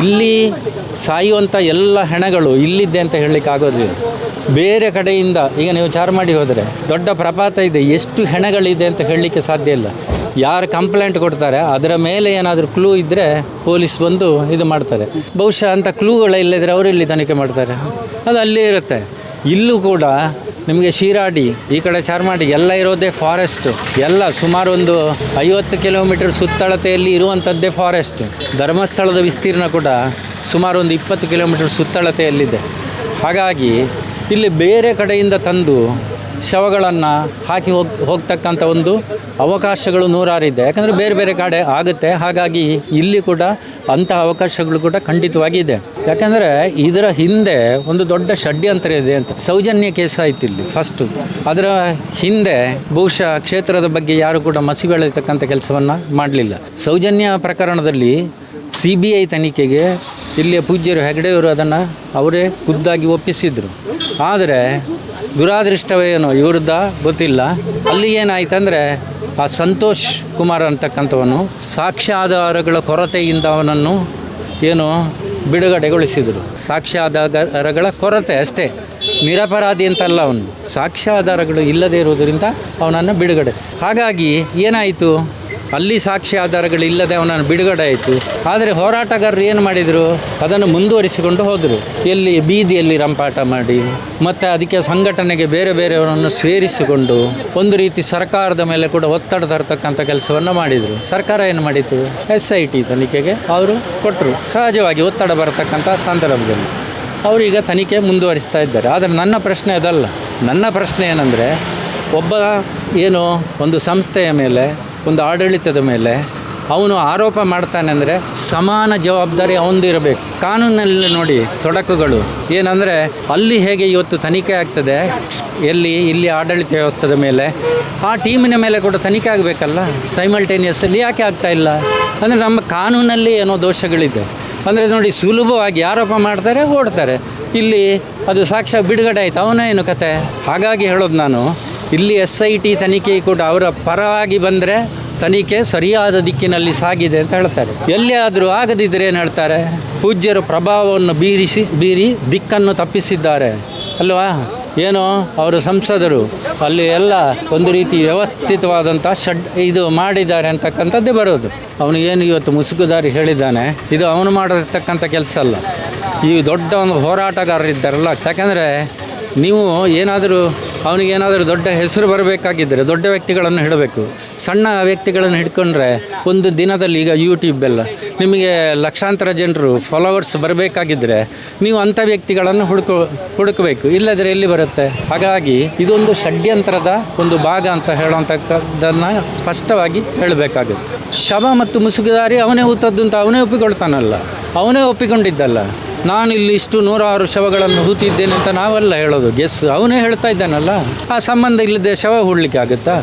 ಇಲ್ಲಿ ಸಾಯುವಂಥ ಎಲ್ಲ ಹೆಣಗಳು ಇಲ್ಲಿದ್ದೆ ಅಂತ ಹೇಳಲಿಕ್ಕೆ ಆಗೋದಿಲ್ಲ. ಬೇರೆ ಕಡೆಯಿಂದ, ಈಗ ನೀವು ಚಾರ್ಮಾಡಿ ಹೋದರೆ ದೊಡ್ಡ ಪ್ರಪಾತ ಇದೆ, ಎಷ್ಟು ಹೆಣಗಳಿದೆ ಅಂತ ಹೇಳಲಿಕ್ಕೆ ಸಾಧ್ಯ ಇಲ್ಲ. ಯಾರು ಕಂಪ್ಲೇಂಟ್ ಕೊಡ್ತಾರೆ, ಅದರ ಮೇಲೆ ಏನಾದರೂ ಕ್ಲೂ ಇದ್ದರೆ ಪೊಲೀಸ್ ಬಂದು ಇದು ಮಾಡ್ತಾರೆ. ಬಹುಶಃ ಅಂಥ ಕ್ಲೂಗಳು ಇಲ್ಲದ್ರೆ ಅವರು ಇಲ್ಲಿ ತನಿಖೆ ಮಾಡ್ತಾರೆ? ಅದು ಅಲ್ಲೇ ಇರುತ್ತೆ. ಇಲ್ಲೂ ಕೂಡ ನಿಮಗೆ ಶಿರಾಡಿ, ಈ ಕಡೆ ಚಾರ್ಮಾಡಿ ಎಲ್ಲ ಇರೋದೇ ಫಾರೆಸ್ಟ್ ಎಲ್ಲ ಸುಮಾರು ಒಂದು ಐವತ್ತು ಕಿಲೋಮೀಟರ್ ಸುತ್ತಳತೆಯಲ್ಲಿ ಇರುವಂಥದ್ದೇ ಫಾರೆಸ್ಟ್ ಧರ್ಮಸ್ಥಳದ ವಿಸ್ತೀರ್ಣ ಕೂಡ ಸುಮಾರು ಒಂದು ಇಪ್ಪತ್ತು ಕಿಲೋಮೀಟರ್ ಸುತ್ತಳತೆಯಲ್ಲಿದೆ. ಹಾಗಾಗಿ ಇಲ್ಲಿ ಬೇರೆ ಕಡೆಯಿಂದ ತಂದು ಶವಗಳನ್ನು ಹಾಕಿ ಹೋಗಿ, ಹೋಗ್ತಕ್ಕಂಥ ಒಂದು ಅವಕಾಶಗಳು ನೂರಾರಿದೆ. ಯಾಕಂದರೆ ಬೇರೆ ಬೇರೆ ಕಡೆ ಆಗುತ್ತೆ. ಹಾಗಾಗಿ ಇಲ್ಲಿ ಕೂಡ ಅಂತಹ ಅವಕಾಶಗಳು ಕೂಡ ಖಂಡಿತವಾಗಿ ಇದೆ. ಯಾಕಂದರೆ ಇದರ ಹಿಂದೆ ಒಂದು ದೊಡ್ಡ ಷಡ್ಯಂತರ ಇದೆ ಅಂತ. ಸೌಜನ್ಯ ಕೇಸ್ ಆಯ್ತು ಇಲ್ಲಿ ಫಸ್ಟು ಅದರ ಹಿಂದೆ ಬಹುಶಃ ಕ್ಷೇತ್ರದ ಬಗ್ಗೆ ಯಾರು ಕೂಡ ಮಸಿ ಬೆಳೆತಕ್ಕಂಥ ಕೆಲಸವನ್ನು ಮಾಡಲಿಲ್ಲ. ಸೌಜನ್ಯ ಪ್ರಕರಣದಲ್ಲಿ ಸಿ ಬಿ ಐ ತನಿಖೆಗೆ ಇಲ್ಲಿಯ ಪೂಜ್ಯರು ಹೆಗಡೆಯವರು ಅದನ್ನು ಅವರೇ ಖುದ್ದಾಗಿ ಒಪ್ಪಿಸಿದರು. ಆದರೆ ದುರಾದೃಷ್ಟವೇನೋ ಇವ್ರದ್ದ ಗೊತ್ತಿಲ್ಲ. ಅಲ್ಲಿ ಏನಾಯ್ತಂದರೆ ಆ ಸಂತೋಷ್ ಕುಮಾರ್ ಅಂತಕ್ಕಂಥವನು ಸಾಕ್ಷ್ಯಾಧಾರಗಳ ಕೊರತೆಯಿಂದ ಅವನನ್ನು ಏನು ಬಿಡುಗಡೆಗೊಳಿಸಿದರು. ಸಾಕ್ಷ್ಯಾಧಾರಗಳ ಕೊರತೆ ಅಷ್ಟೇ. ನಿರಪರಾಧಿ ಅಂತಲ್ಲ ಅವನು. ಸಾಕ್ಷ್ಯಾಧಾರಗಳು ಇಲ್ಲದೇ ಇರುವುದರಿಂದ ಅವನನ್ನು ಬಿಡುಗಡೆ. ಹಾಗಾಗಿ ಏನಾಯಿತು? ಅಲ್ಲಿ ಸಾಕ್ಷಿ ಆಧಾರಗಳು ಇಲ್ಲದೆ ಅವನನ್ನು ಬಿಡುಗಡೆ ಆಯಿತು. ಆದರೆ ಹೋರಾಟಗಾರರು ಏನು ಮಾಡಿದರು? ಅದನ್ನು ಮುಂದುವರಿಸಿಕೊಂಡು ಹೋದರು. ಎಲ್ಲಿ ಬೀದಿಯಲ್ಲಿ ರಂಪಾಟ ಮಾಡಿ, ಮತ್ತು ಅದಕ್ಕೆ ಸಂಘಟನೆಗೆ ಬೇರೆ ಬೇರೆಯವರನ್ನು ಸೇರಿಸಿಕೊಂಡು ಒಂದು ರೀತಿ ಸರ್ಕಾರದ ಮೇಲೆ ಕೂಡ ಒತ್ತಡ ತರತಕ್ಕಂಥ ಕೆಲಸವನ್ನು ಮಾಡಿದರು. ಸರ್ಕಾರ ಏನು ಮಾಡಿತು? ಎಸ್ ಐ ಟಿ ತನಿಖೆಗೆ ಅವರು ಕೊಟ್ಟರು. ಸಹಜವಾಗಿ ಒತ್ತಡ ಬರತಕ್ಕಂಥ ಸಂದರ್ಭದಲ್ಲಿ. ಅವರೀಗ ತನಿಖೆ ಮುಂದುವರಿಸ್ತಾ ಇದ್ದಾರೆ. ಆದರೆ ನನ್ನ ಪ್ರಶ್ನೆ ಅದಲ್ಲ. ನನ್ನ ಪ್ರಶ್ನೆ ಏನಂದರೆ, ಒಬ್ಬ ಏನು ಒಂದು ಸಂಸ್ಥೆಯ ಮೇಲೆ ಒಂದು ಆಡಳಿತದ ಮೇಲೆ ಅವನು ಆರೋಪ ಮಾಡ್ತಾನೆ ಅಂದರೆ ಸಮಾನ ಜವಾಬ್ದಾರಿ ಅವನದಿರಬೇಕು ಕಾನೂನಲ್ಲಿ ನೋಡಿ ತೊಡಕುಗಳು. ಏನಂದರೆ ಅಲ್ಲಿ ಹೇಗೆ ಇವತ್ತು ತನಿಖೆ ಆಗ್ತದೆ, ಎಲ್ಲಿ, ಇಲ್ಲಿ ಆಡಳಿತ ವ್ಯವಸ್ಥೆದ ಮೇಲೆ, ಆ ಟೀಮಿನ ಮೇಲೆ ಕೂಡ ತನಿಖೆ ಆಗಬೇಕಲ್ಲ? ಸೈಮಲ್ಟೇನಿಯಸ್ಸಲ್ಲಿ ಯಾಕೆ ಆಗ್ತಾ ಇಲ್ಲ? ಅಂದರೆ ನಮ್ಮ ಕಾನೂನಲ್ಲಿ ಏನೋ ದೋಷಗಳಿದೆ. ಅಂದರೆ ನೋಡಿ ಸುಲಭವಾಗಿ ಆರೋಪ ಮಾಡ್ತಾರೆ, ಓಡ್ತಾರೆ. ಇಲ್ಲಿ ಅದು ಸಾಕ್ಷ್ಯ ಬಿಡುಗಡೆ ಆಯಿತು. ಅವನೇನು ಕತೆ? ಹಾಗಾಗಿ ಹೇಳೋದು ನಾನು ಇಲ್ಲಿ ಎಸ್ ಐ ಟಿ ತನಿಖೆ ಕೂಡ ಅವರ ಪರವಾಗಿ ಬಂದರೆ ತನಿಖೆ ಸರಿಯಾದ ದಿಕ್ಕಿನಲ್ಲಿ ಸಾಗಿದೆ ಅಂತ ಹೇಳ್ತಾರೆ. ಎಲ್ಲಿಯಾದರೂ ಆಗದಿದ್ದರೆ ಏನು ಹೇಳ್ತಾರೆ? ಪೂಜ್ಯರ ಪ್ರಭಾವವನ್ನು ಬೀರಿಸಿ, ಬೀರಿ ದಿಕ್ಕನ್ನು ತಪ್ಪಿಸಿದ್ದಾರೆ. ಅಲ್ವಾ? ಏನೋ? ಅವರು ಸಂಸದರು. ಅಲ್ಲಿ ಎಲ್ಲ ಒಂದು ರೀತಿ ವ್ಯವಸ್ಥಿತವಾದಂಥ ಶಡ್ ಇದು ಮಾಡಿದ್ದಾರೆ ಅಂತಕ್ಕಂಥದ್ದೇ ಬರೋದು. ಅವನು ಏನು ಇವತ್ತು ಮುಸುಗುದಾರಿ ಹೇಳಿದ್ದಾನೆ? ಇದು ಅವನು ಮಾಡಿರ್ತಕ್ಕಂಥ ಕೆಲಸ ಅಲ್ಲ. ಈ ದೊಡ್ಡ ಒಂದು ಹೋರಾಟಗಾರರಿದ್ದಾರಲ್ಲ. ಯಾಕಂದರೆ ನೀವು ಏನಾದರೂ ಅವನಿಗೇನಾದರೂ ದೊಡ್ಡ ಹೆಸರು ಬರಬೇಕಾಗಿದ್ದರೆ ದೊಡ್ಡ ವ್ಯಕ್ತಿಗಳನ್ನು ಹಿಡಬೇಕು. ಸಣ್ಣ ವ್ಯಕ್ತಿಗಳನ್ನು ಹಿಡ್ಕೊಂಡ್ರೆ ಒಂದು ದಿನದಲ್ಲಿ ಈಗ ಯೂಟ್ಯೂಬ್ ಎಲ್ಲ ನಿಮಗೆ ಲಕ್ಷಾಂತರ ಜನರು ಫಾಲೋವರ್ಸ್ ಬರಬೇಕಾಗಿದ್ದರೆ ನೀವು ಅಂಥ ವ್ಯಕ್ತಿಗಳನ್ನು ಹುಡುಕೋ, ಹುಡುಕಬೇಕು. ಇಲ್ಲದ್ರೆ ಎಲ್ಲಿ ಬರುತ್ತೆ? ಹಾಗಾಗಿ ಇದೊಂದು ಷಡ್ಯಂತ್ರದ ಒಂದು ಭಾಗ ಅಂತ ಹೇಳೋಂಥದ್ದನ್ನು ಸ್ಪಷ್ಟವಾಗಿ ಹೇಳಬೇಕಾಗುತ್ತೆ. ಶವ ಮತ್ತು ಮುಸುಗುದಾರಿ ಅವನೇ ಹೂತದ್ದು ಅಂತ ಅವನೇ ಒಪ್ಪಿಕೊಳ್ತಾನಲ್ಲ. ಅವನೇ ಒಪ್ಪಿಕೊಂಡಿದ್ದಲ್ಲ. ನಾನು ಇಲ್ಲಿ ಇಷ್ಟು ನೂರಾರು ಶವಗಳನ್ನು ಹೂತಿದ್ದೇನೆ ಅಂತ ನಾವೆಲ್ಲ ಹೇಳೋದು. ಗೆಸ್ ಅವನೇ ಹೇಳ್ತಾ ಇದ್ದಾನಲ್ಲ? ಆ ಸಂಬಂಧ ಇಲ್ಲದೆ ಶವ ಹೂಡಲಿಕ್ಕೆ ಆಗುತ್ತಾ?